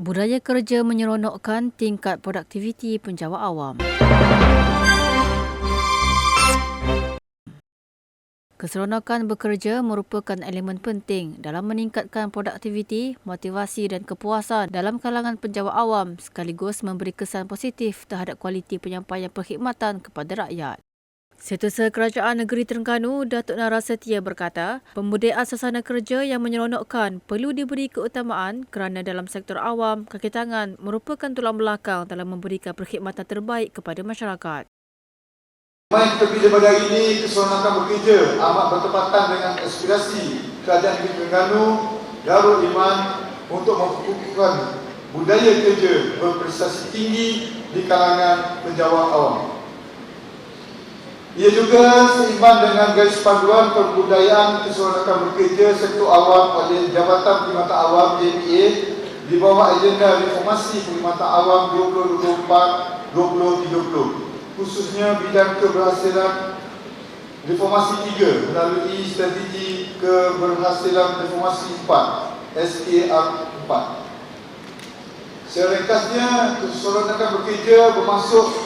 Budaya kerja menyeronokkan tingkat produktiviti penjawat awam. Keseronokan bekerja merupakan elemen penting dalam meningkatkan produktiviti, motivasi dan kepuasan dalam kalangan penjawat awam sekaligus memberi kesan positif terhadap kualiti penyampaian perkhidmatan kepada rakyat. Setiausaha Kerajaan Negeri Terengganu, Datuk Nara Setia berkata, pembudayaan suasana kerja yang menyeronokkan perlu diberi keutamaan kerana dalam sektor awam, kaki tangan merupakan tulang belakang dalam memberikan perkhidmatan terbaik kepada masyarakat. Main kita bekerja pada hari ini, keseronokan bekerja amat bertepatan dengan aspirasi Kerajaan Negeri Terengganu, Darul Iman untuk memperkukuhkan budaya kerja berprestasi tinggi di kalangan penjawat awam. Ia juga seimbang dengan garis panduan kebudayaan keseronokan bekerja sektor awam oleh Jabatan Perkhidmatan Awam JPA di bawah agenda reformasi perkhidmatan awam 2024-2030 khususnya bidang keberhasilan reformasi 3 melalui strategi keberhasilan reformasi 4 SKR 4 Seringkasnya keseronokan bekerja bermaksud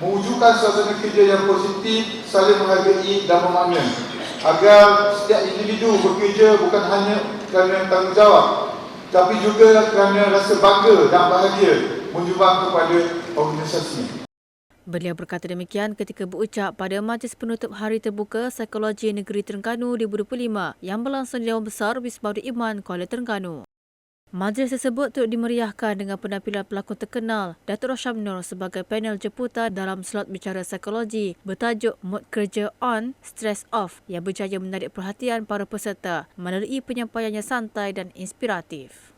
mewujudkan suasana kerja yang positif, saling menghargai dan memakna agar setiap individu bekerja bukan hanya kerana tanggungjawab tapi juga kerana rasa bangga dan bahagia menyumbang kepada organisasi. Beliau berkata demikian ketika berucap pada Majlis Penutup Hari Terbuka Psikologi Negeri Terengganu 2025 yang berlangsung di Dewan Besar Wisma Iman Kuala Terengganu. Majlis tersebut turut dimeriahkan dengan penampilan pelakon terkenal Datuk Rosham Nur sebagai panel jemputan dalam slot bicara psikologi bertajuk Mood Kerja On, Stress Off yang berjaya menarik perhatian para peserta melalui penyampaiannya santai dan inspiratif.